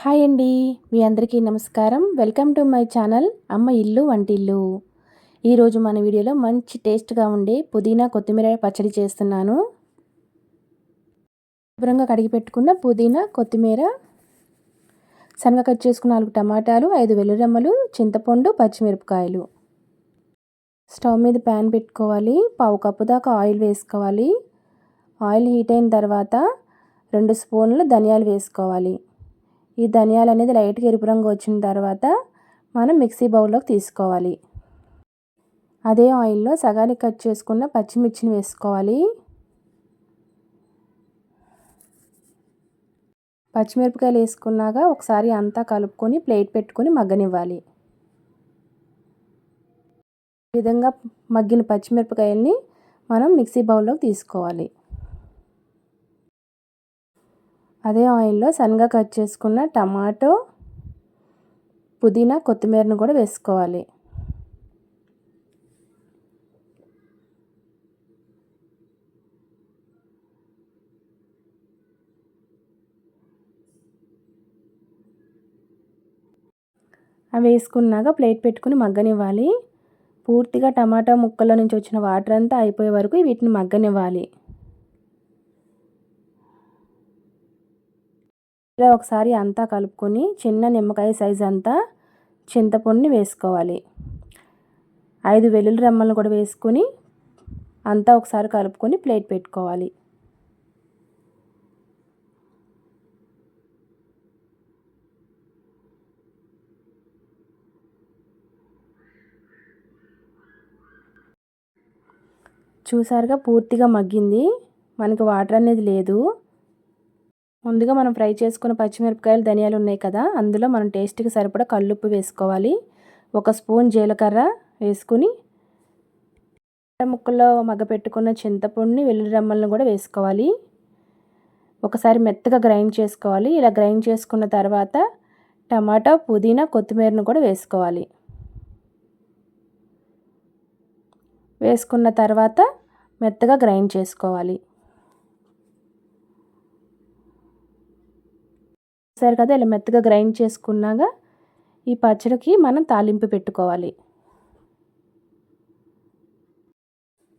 Hi అండి. మీ అందరికీ నమస్కారం. వెల్కమ్ టు మై ఛానల్ అమ్మ ఇల్లు వంటిల్లు. ఈరోజు మన వీడియోలో మంచి టేస్ట్గా ఉండే పుదీనా కొత్తిమీర పచ్చడి చేస్తున్నాను. శుభ్రంగా కడిగి పెట్టుకున్న పుదీనా కొత్తిమీర సన్నగా కట్ చేసుకున్న నాలుగు టమాటాలు ఐదు వెల్లురమ్మలు చింతపండు పచ్చిమిరపకాయలు. స్టవ్ మీద ప్యాన్ పెట్టుకోవాలి. పావు కప్పు దాకా ఆయిల్ వేసుకోవాలి. ఆయిల్ హీట్ అయిన తర్వాత రెండు స్పూన్లు ధనియాలు వేసుకోవాలి. ఈ ధనియాలు అనేది లైట్గా ఎరుపు రంగు వచ్చిన తర్వాత మనం మిక్సీ బౌల్లోకి తీసుకోవాలి. అదే ఆయిల్లో సగానికి కట్ చేసుకున్న పచ్చిమిర్చిని వేసుకోవాలి. పచ్చిమిరపకాయలు వేసుకున్నాక ఒకసారి అంతా కలుపుకొని ప్లేట్ పెట్టుకొని మగ్గనివ్వాలి. ఈ విధంగా మగ్గిన పచ్చిమిరపకాయల్ని మనం మిక్సీ బౌల్లోకి తీసుకోవాలి. అదే ఆయిల్లో సన్నగా కట్ చేసుకున్న టమాటో పుదీనా కొత్తిమీరను కూడా వేసుకోవాలి. అవి వేసుకున్నాక ప్లేట్ పెట్టుకుని మగ్గనివ్వాలి. పూర్తిగా టమాటా ముక్కల నుంచి వచ్చిన వాటర్ అంతా అయిపోయే వరకు వీటిని మగ్గనివ్వాలి. ఇలా ఒకసారి అంతా కలుపుకొని చిన్న నిమ్మకాయ సైజ్ అంతా చింతపండుని వేసుకోవాలి. ఐదు వెల్లుల్లి రెమ్మలను కూడా వేసుకొని అంతా ఒకసారి కలుపుకొని ప్లేట్ పెట్టుకోవాలి. చూసారుగా పూర్తిగా మగ్గింది. మనకి వాటర్ అనేది లేదు. ముందుగా మనం ఫ్రై చేసుకున్న పచ్చిమిరపకాయలు ధనియాలు ఉన్నాయి కదా అందులో మనం టేస్ట్కి సరిపడా కల్లుప్పు వేసుకోవాలి. ఒక స్పూన్ జీలకర్ర వేసుకుని ముక్కల్లో మగ్గ పెట్టుకున్న చింతపండుని వెల్లుల్లి రమ్మలను కూడా వేసుకోవాలి. ఒకసారి మెత్తగా గ్రైండ్ చేసుకోవాలి. ఇలా గ్రైండ్ చేసుకున్న తర్వాత టమాటా పుదీనా కొత్తిమీరను కూడా వేసుకోవాలి. వేసుకున్న తర్వాత మెత్తగా గ్రైండ్ చేసుకోవాలి. సరే కదా ఇలా మెత్తగా గ్రైండ్ చేసుకున్నాక ఈ పచ్చడికి మనం తాలింపు పెట్టుకోవాలి.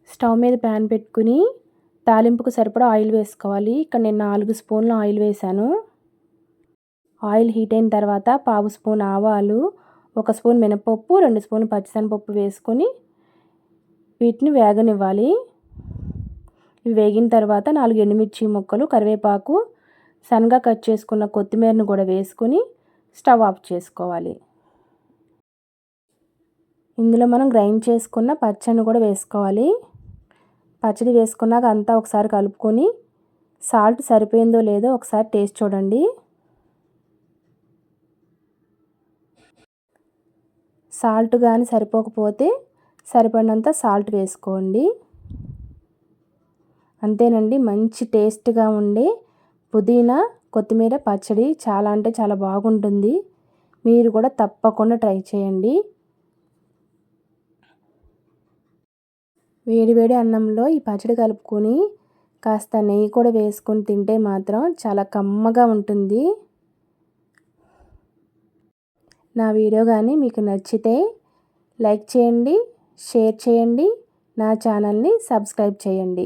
స్టవ్ మీద ప్యాన్ పెట్టుకుని తాలింపుకు సరిపడా ఆయిల్ వేసుకోవాలి. ఇక్కడ నేను నాలుగు స్పూన్లు ఆయిల్ వేసాను ఆయిల్ హీట్ అయిన తర్వాత పావు స్పూన్ ఆవాలు ఒక స్పూన్ మినపప్పు రెండు స్పూన్ పచ్చిశనపప్పు వేసుకొని వీటిని వేగనివ్వాలి. ఇవి వేగిన తర్వాత నాలుగు ఎండుమిర్చి ముక్కలు కరివేపాకు సన్నగా కట్ చేసుకున్న కొత్తిమీరను కూడా వేసుకొని స్టవ్ ఆఫ్ చేసుకోవాలి. ఇందులో మనం గ్రైండ్ చేసుకున్న పచ్చడిని కూడా వేసుకోవాలి. పచ్చడి వేసుకున్నాక అంతా ఒకసారి కలుపుకొని సాల్ట్ సరిపోయిందో లేదో ఒకసారి టేస్ట్ చూడండి. సాల్ట్ కానీ సరిపోకపోతే సరిపడినంత సాల్ట్ వేసుకోండి. అంతేనండి మంచి టేస్ట్గా ఉండే పుదీనా కొత్తిమీర పచ్చడి చాలా అంటే చాలా బాగుంటుంది. మీరు కూడా తప్పకుండా ట్రై చేయండి. వేడివేడి అన్నంలో ఈ పచ్చడి కలుపుకొని కాస్త నెయ్యి కూడా వేసుకొని తింటే మాత్రం చాలా కమ్మగా ఉంటుంది. నా వీడియో కానీ మీకు నచ్చితే లైక్ చేయండి షేర్ చేయండి నా ఛానల్ని సబ్స్క్రైబ్ చేయండి.